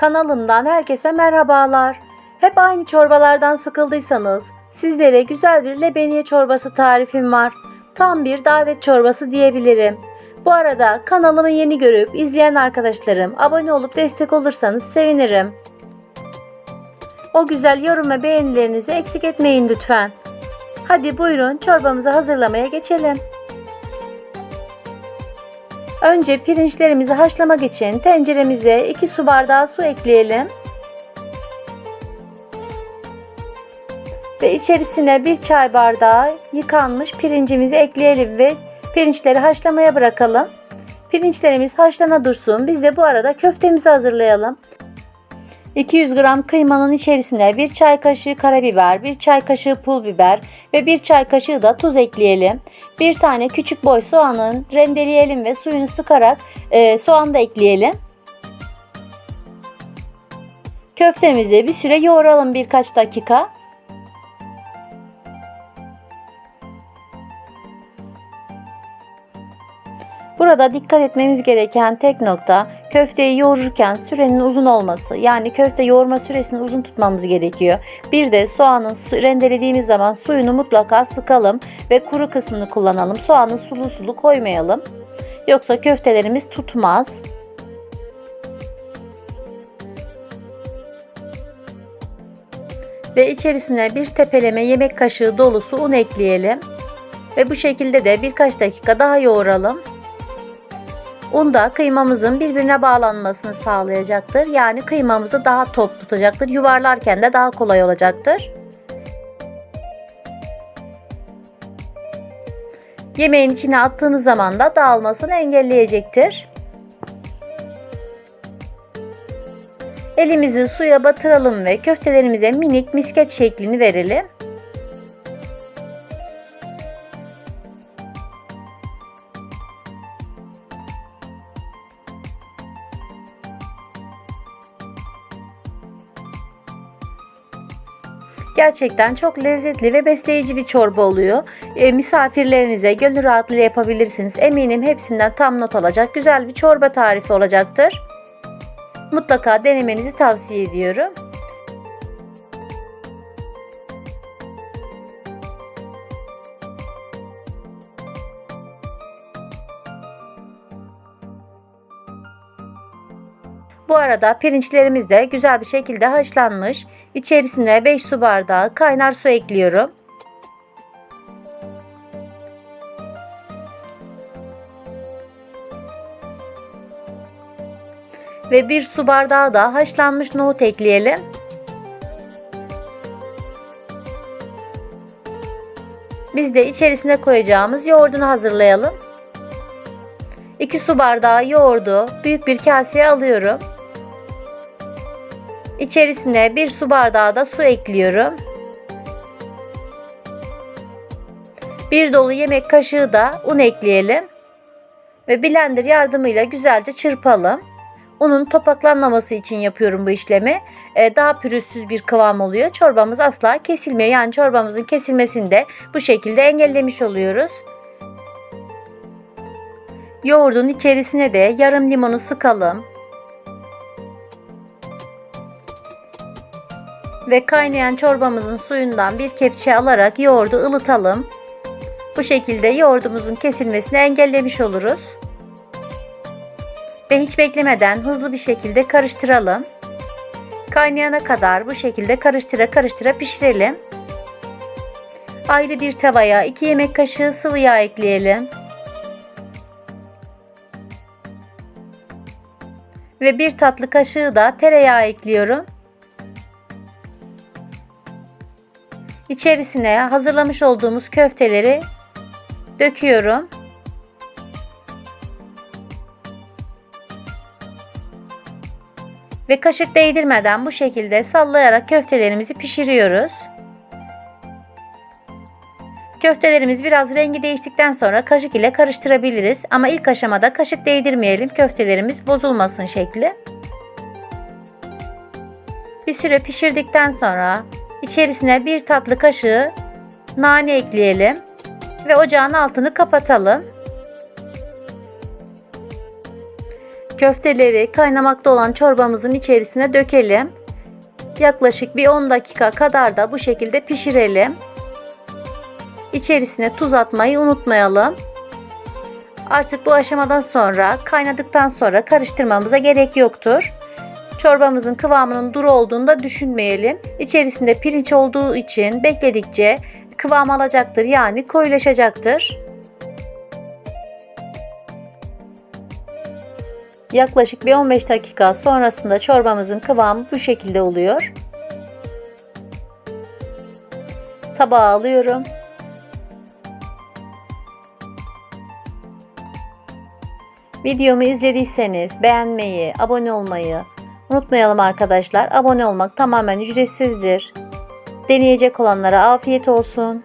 Kanalımdan herkese merhabalar. Hep aynı çorbalardan sıkıldıysanız sizlere güzel bir lebeniye çorbası tarifim var. Tam bir davet çorbası diyebilirim. Bu arada kanalımı yeni görüp izleyen arkadaşlarım abone olup destek olursanız sevinirim. O güzel yorum ve beğenilerinizi eksik etmeyin lütfen. Hadi buyurun çorbamızı hazırlamaya geçelim. Önce pirinçlerimizi haşlamak için tenceremize 2 su bardağı su ekleyelim. Ve içerisine 1 çay bardağı yıkanmış pirincimizi ekleyelim ve pirinçleri haşlamaya bırakalım. Pirinçlerimiz haşlana dursun. Biz de bu arada köftemizi hazırlayalım. 200 gram kıymanın içerisine 1 çay kaşığı karabiber, 1 çay kaşığı pul biber ve 1 çay kaşığı da tuz ekleyelim. Bir tane küçük boy soğanın rendeleyelim ve suyunu sıkarak e, soğan da ekleyelim. Köftemizi bir süre yoğuralım birkaç dakika. Burada dikkat etmemiz gereken tek nokta köfteyi yoğururken sürenin uzun olması. Yani köfte yoğurma süresini uzun tutmamız gerekiyor. Bir de soğanın su, rendelediğimiz zaman suyunu mutlaka sıkalım ve kuru kısmını kullanalım. Soğanı sulu sulu koymayalım. Yoksa köftelerimiz tutmaz. Ve içerisine bir tepeleme yemek kaşığı dolusu un ekleyelim. Ve bu şekilde de birkaç dakika daha yoğuralım. Un da kıymamızın birbirine bağlanmasını sağlayacaktır. Yani kıymamızı daha top tutacaktır. Yuvarlarken de daha kolay olacaktır. Yemeğin içine attığımız zaman da dağılmasını engelleyecektir. Elimizi suya batıralım ve köftelerimize minik misket şeklini verelim. Gerçekten çok lezzetli ve besleyici bir çorba oluyor. E, misafirlerinize gönül rahatlığıyla yapabilirsiniz. Eminim hepsinden tam not alacak güzel bir çorba tarifi olacaktır. Mutlaka denemenizi tavsiye ediyorum. Bu arada pirinçlerimiz de güzel bir şekilde haşlanmış. İçerisine 5 su bardağı kaynar su ekliyorum. Ve 1 su bardağı da haşlanmış nohut ekleyelim. Biz de içerisine koyacağımız yoğurdunu hazırlayalım. 2 su bardağı yoğurdu büyük bir kaseye alıyorum. İçerisine 1 su bardağı da su ekliyorum. Bir dolu yemek kaşığı da un ekleyelim. Ve blender yardımıyla güzelce çırpalım. Unun topaklanmaması için yapıyorum bu işlemi. Ee, daha pürüzsüz bir kıvam oluyor. Çorbamız asla kesilmiyor. Yani çorbamızın kesilmesini de bu şekilde engellemiş oluyoruz. Yoğurdun içerisine de yarım limonu sıkalım. Ve kaynayan çorbamızın suyundan bir kepçe alarak yoğurdu ılıtalım. Bu şekilde yoğurdumuzun kesilmesini engellemiş oluruz. Ve hiç beklemeden hızlı bir şekilde karıştıralım. Kaynayana kadar bu şekilde karıştıra karıştıra pişirelim. Ayrı bir tavaya 2 yemek kaşığı sıvı yağ ekleyelim. Ve bir tatlı kaşığı da tereyağı ekliyorum. İçerisine hazırlamış olduğumuz köfteleri döküyorum. Ve kaşık değdirmeden bu şekilde sallayarak köftelerimizi pişiriyoruz. Köftelerimiz biraz rengi değiştikten sonra kaşık ile karıştırabiliriz ama ilk aşamada kaşık değdirmeyelim köftelerimiz bozulmasın şekli. Bir süre pişirdikten sonra içerisine bir tatlı kaşığı nane ekleyelim ve ocağın altını kapatalım. Köfteleri kaynamakta olan çorbamızın içerisine dökelim. Yaklaşık bir 10 dakika kadar da bu şekilde pişirelim. İçerisine tuz atmayı unutmayalım. Artık bu aşamadan sonra kaynadıktan sonra karıştırmamıza gerek yoktur. Çorbamızın kıvamının duru olduğunu da düşünmeyelim. İçerisinde pirinç olduğu için bekledikçe kıvam alacaktır yani koyulaşacaktır. Yaklaşık bir 15 dakika sonrasında çorbamızın kıvamı bu şekilde oluyor. Tabağa alıyorum. Videomu izlediyseniz beğenmeyi, abone olmayı unutmayalım arkadaşlar. Abone olmak tamamen ücretsizdir. Deneyecek olanlara afiyet olsun.